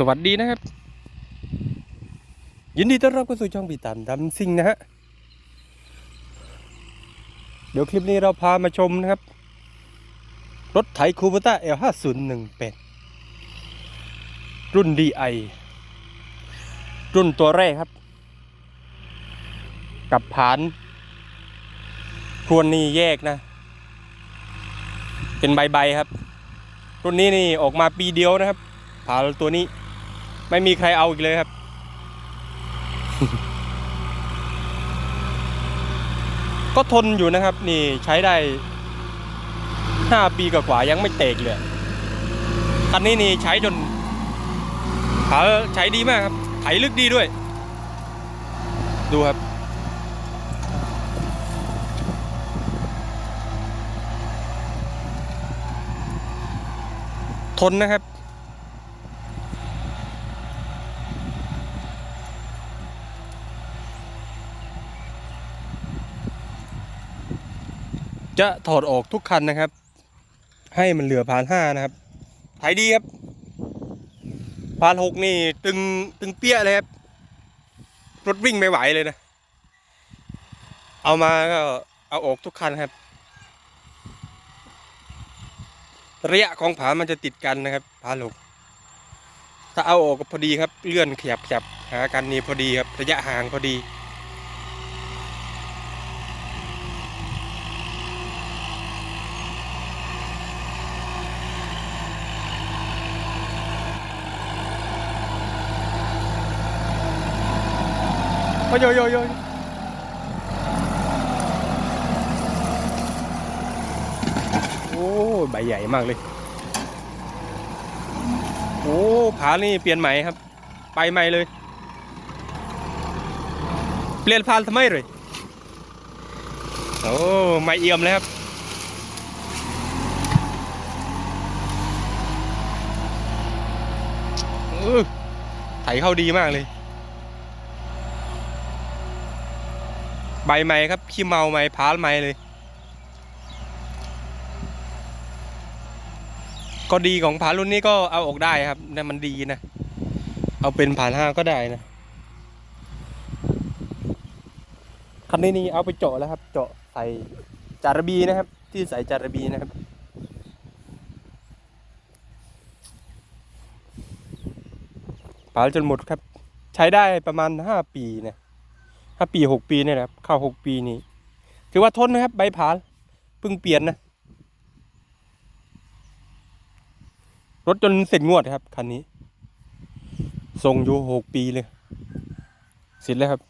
สวัสดีนะครับ ยินดีต้อนรับเข้าสู่ช่องปีตันดำซิงนะฮะเดี๋ยวคลิปนี้เราพามาชมนะครับ รถไถคูปต้า L5018 รุ่น DI รุ่นตัวแรกครับ กับผานพรวนนี่แยกนะ เป็นใบๆครับ รุ่นนี้นี่ออกมาปีเดียวนะครับผาตัวนี้ ไม่มีใครเอาอีกเลยครับ ก็ทนอยู่นะครับ นี่ใช้ได้ห้าปีกว่าๆยังไม่เตกเลยคันนี้นี่ใช้จนผาใช้ดีมากครับไถลึกดีด้วย ดูครับ ทนนะครับ จะถอดออกทุกคันนะครับ ให้มันเหลือพานห้านะครับไถดีครับพานหกนี่ตึงตึงเปี้ยเลยครับ รถวิ่งไม่ไหวเลยนะ เอามาก็เอาออกทุกคันครับ ระยะของผามันจะติดกันนะครับผาหลกถ้าเอาออกก็พอดีครับ เลื่อนขยับขยับหากันนี่พอดีครับ ระยะห่างพอดี โอ้ยโยโยโอ้ใบใหญ่มากเลย โอ้ผานี่เปลี่ยนใหม่ครับ ไปใหม่เลย เปลี่ยนพานทำไมเลยโอ้ไม่เอี่ยมเลยครับไถเข้าดีมากเลย ใบไม้ครับขี้เมาไม้พาลไม้เลย ก็ดีของผารุ่นนี้ก็เอาออกได้ครับแต่มันดีนะ เอาเป็นผ่านห้าก็ได้นะคันนี้นี่เอาไปเจาะแล้วครับ เจาะใส่จารบีนะครับ ที่ใส่จารบีนะครับผาจนหมดครับ ใช้ได้ประมาณห้าปีนะ ห้าปีหกปีเนี่ยนะครับเข้าหกปีนี้ถือว่าทนนะครับ ใบผาเพิ่งเปลี่ยนนะรถจนเสร็จงวดครับคันนี้ส่งอยู่หกปีเลยเสร็จแล้วครับ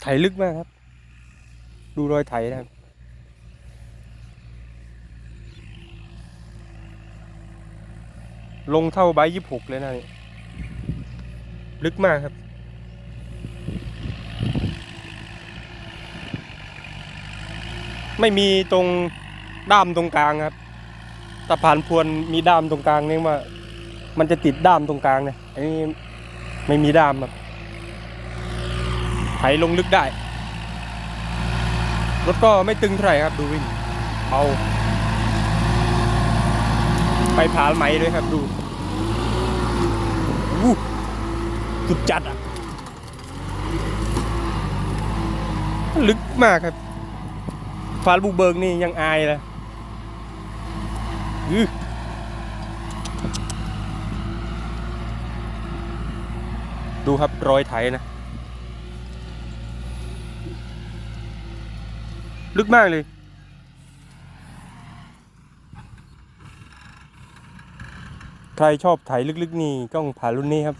ไถลึกมากครับ ดูรอยไถนะครับ ลงเท่าใบยี่หกเลยนะนี่ลึกมากครับ ไม่มีตรงด้ามตรงกลางครับตะพานพวนมีด้ามตรงกลางนี่ว่า มันจะติดด้ามตรงกลางเนี่ยอันนี้ไม่มีด้ามครับไถลงลึกได้ รถก็ไม่ตึงเท่าไหร่ครับ ดูวิ่งเบา ไปผาไหมด้วยครับดูอู้สุดจัดอะ ลึกมากครับ ฟาลบุกเบิกนี่ยังอายเลยอือดูครับรอยไถนะ ลึกมากเลย ใครชอบไถลึกๆนี่ต้องผ่านรุ่นนี้ครับ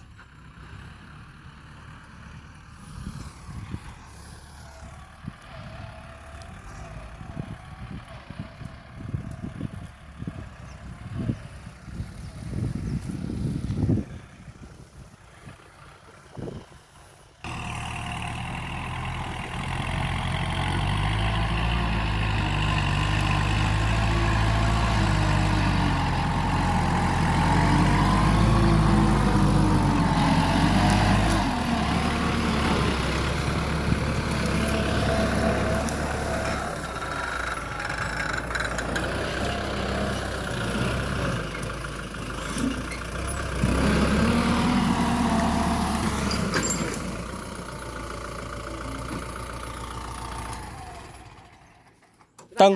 ตึง